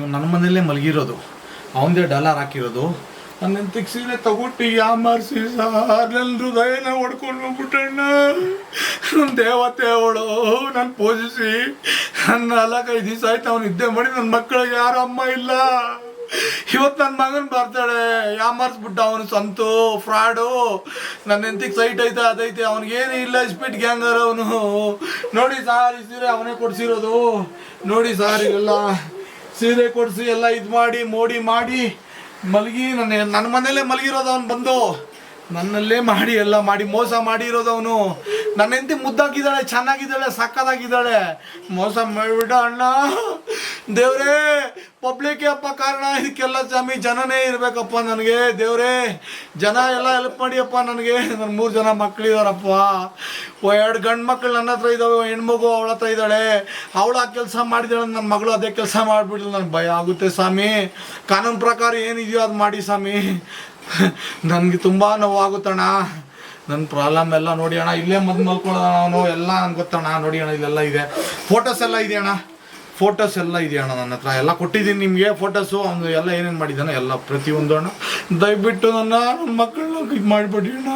ನನ್ನ ಮನೆಯಲ್ಲೇ ಮಲಗಿರೋದು, ಅವನದೇ ಡಾಲರ್ ಹಾಕಿರೋದು. ನನ್ನ ಸೀರೆ ತಗೊಟ್ಟು ಯಾಮಾರಿಸಿ ಸಾರ್ ಹೃದಯನ ಹೊಡ್ಕೊಂಡು ಹೋಗ್ಬಿಟ್ಟಣ್ಣ ನನ್ನ ದೇವತೆ ಅವಳು ನನ್ನ ಪೂಜಿಸಿ ನನ್ನ ನಾಲ್ಕೈದು ದಿವಸ ಆಯ್ತು, ಅವನು ನಿದ್ದೆ ಮಾಡಿ ನನ್ನ ಮಕ್ಕಳಿಗೆ ಯಾರು ಅಮ್ಮ ಇಲ್ಲ. ಇವತ್ತು ನನ್ನ ಮಗನ ಬರ್ತಾಳೆ ಯಾಮಾರಿಸ್ಬಿಟ್ಟ ಅವನು ಸಂತು, ಫ್ರಾಡು. ನನ್ನ ಹೆಂಡತಿಗೆ ಸೈಟ್ ಐತೆ, ಅದೈತೆ ಅವ್ನಿಗೇನು ಇಲ್ಲ, ಸ್ಪೀಡ್ ಗ್ಯಾಂಗರ್ ಅವನು. ನೋಡಿ ಸಾರ್ ಸೀರೆ ಅವನೇ ಕೊಡ್ಸಿರೋದು. ನೋಡಿ ಸಾರ್ ಇವೆಲ್ಲ ಸೀರೆ ಕೊಡಿಸಿ ಎಲ್ಲ ಇದು ಮಾಡಿ, ಮೋಡಿ ಮಾಡಿ, ಮಲಗಿ, ನನ್ನ ನನ್ನ ಮನೆಯಲ್ಲೇ ಮಲಗಿರೋದು ಅವನು ಬಂದು, ನನ್ನಲ್ಲೇ ಮಾಡಿ, ಎಲ್ಲ ಮಾಡಿ, ಮೋಸ ಮಾಡಿರೋದು ಅವನು ನನ್ನ ಹೆಂಡತಿ ಮುದ್ದಾಗಿದ್ದಾಳೆ, ಚೆನ್ನಾಗಿದ್ದಾಳೆ ಸಕ್ಕದಾಗಿದ್ದಾಳೆ ಮೋಸ ಮಾಡಿಬಿಟ್ಟ ಅಣ್ಣ. ದೇವ್ರೇ ಪಬ್ಲಿಕ್ ಅಪ್ಪ ಕಾರಣ, ಇದಕ್ಕೆಲ್ಲ ಸ್ವಾಮಿ ಜನನೇ ಇರಬೇಕಪ್ಪ ನನಗೆ. ದೇವ್ರೇ, ಜನ ಎಲ್ಲ ಹೆಲ್ಪ್ ಮಾಡಿಯಪ್ಪ ನನಗೆ. ನನ್ನ ಮೂರು ಜನ ಮಕ್ಕಳಿದಾರಪ್ಪ ಎರಡು ಗಂಡು ಮಕ್ಕಳು ನನ್ನ ಹತ್ರ ಇದ್ದಾವೆ ಹೆಣ್ಮಗು ಅವಳ ಹತ್ರ ಇದ್ದಾಳೆ. ಅವಳು ಆ ಕೆಲಸ ಮಾಡಿದಾಳೆ ನನ್ನ ಮಗಳು ಅದೇ ಕೆಲಸ ಮಾಡಿಬಿಟ್ಲು ನನಗೆ ಭಯ ಆಗುತ್ತೆ ಸ್ವಾಮಿ. ಕಾನೂನು ಪ್ರಕಾರ ಏನಿದೆಯೋ ಅದು ಮಾಡಿ ಸ್ವಾಮಿ. ನನಗೆ ತುಂಬ ನೋವಾಗುತ್ತಣ್ಣ ನನ್ನ ಪ್ರಾಬ್ಲಮ್ ಎಲ್ಲ ನೋಡಿ ಅಣ್ಣ, ಇಲ್ಲೇ ಮದ್ದು ಮಲ್ಕೊಳ್ಳೋಣ ಅವನು, ಎಲ್ಲ ನಂಗೆ ಗೊತ್ತಣ್ಣ, ನೋಡಿ ಅಣ್ಣ, ಇಲ್ಲೆಲ್ಲ ಇದೆ. ಫೋಟೋಸ್ ಎಲ್ಲ ಇದೆ ಅಣ್ಣ ಫೋಟೋಸ್ ಎಲ್ಲ ಇದೆ ಅಣ್ಣ ನನ್ನ ಹತ್ರ? ಎಲ್ಲ ಕೊಟ್ಟಿದ್ದೀನಿ ನಿಮಗೆ ಫೋಟೋಸು ಅವನು ಎಲ್ಲ ಏನೇನು ಮಾಡಿದ್ದಾನೆ ಎಲ್ಲ ಪ್ರತಿಯೊಂದು ಅಣ್ಣ. ದಯವಿಟ್ಟು ನನ್ನ ನನ್ನ ಮಕ್ಕಳನ್ನ ಇದು ಮಾಡಿಬಿಡಿ ಅಣ್ಣ.